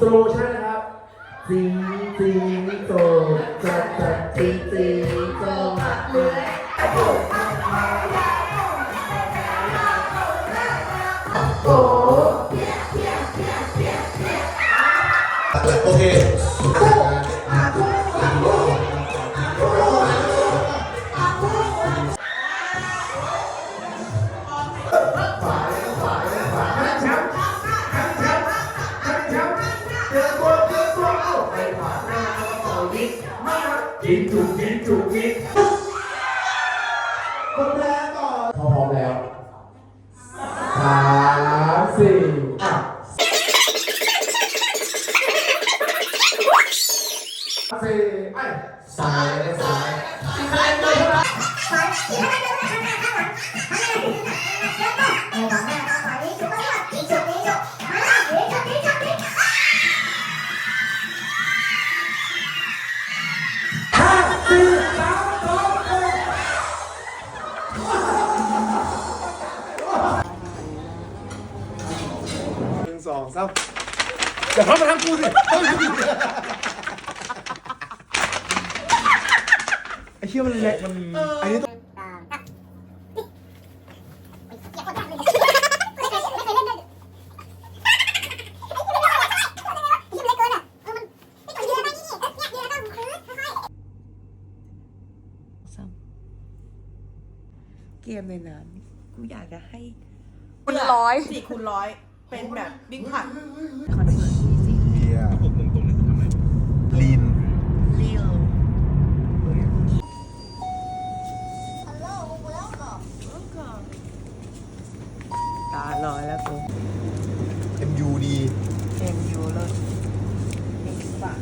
สโลว์ใช่ไหมครับจิงจิงโจจัดจัดจิงจิงโจเลื้อยโอ้โอเค กินจุกกินจุกกินคนแรกก่อนพร้อมแล้วสามสี่อะสี่ไอ้สายเลยสายห้ สองสามอย่าเข้ามาทางกูสิไอ้เชี่ยมันเละมันอันนี้ต้องเกมในนั้นกูอยากจะให้ คูณร้อย สี่คูณร้อย เป็นแบบบิ๊กผัดคอนเสิร์ตที่สิเบียร์ผมตรงๆนี่คือทำไมลีนเรียล Hello, welcome. ตแล้วกูเอ็มยูดีเอ็มยแล้วเด็กปะ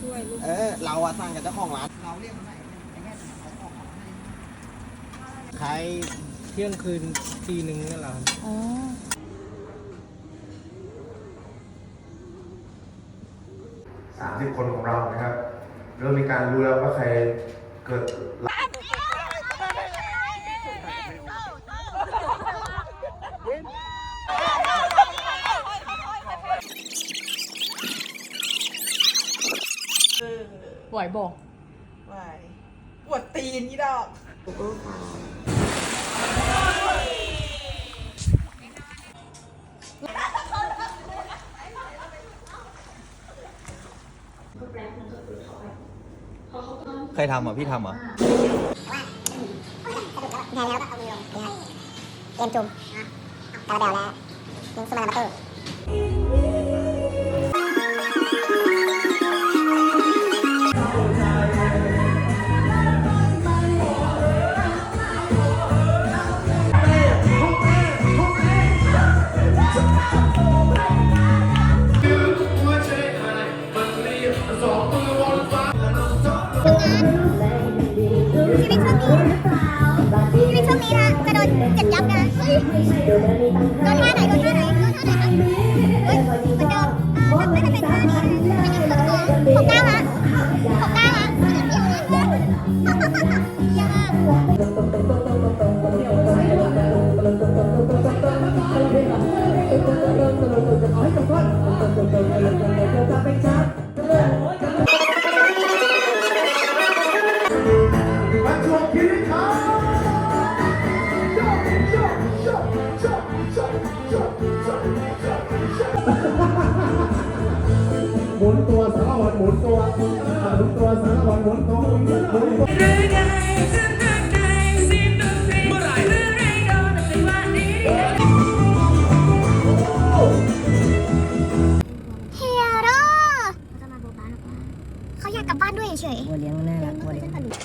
ช่วยลูกเออเราอะสั่งกับเจ้าของร้านเราเรียกมันไหนไอ้แง่เขาออกมาให้ขายเที่ยงคืนทีนึงนี่เหรออ๋อ สามสิบคนของเรานะครับ เริ่มมีการรู้แล้วว่าใครเกิดไหวบอกไหวปวดตีนนี่ดอก เคยทำเหรอพี่ทำเหรอแทนแล้วก็เอามือลงนะเตรียมจุ่มกระเบลแล้วยิงสมาร์ทเตอร์ หมุนตัวสารวัตรหมุนตัวหมุนตัวสารวัตรหมุนตัวหมุนตัว กกลับบ้านด้วยเฉยวัวเลี้ยงน่ารักวัวๆเลี้ยงจะตลุก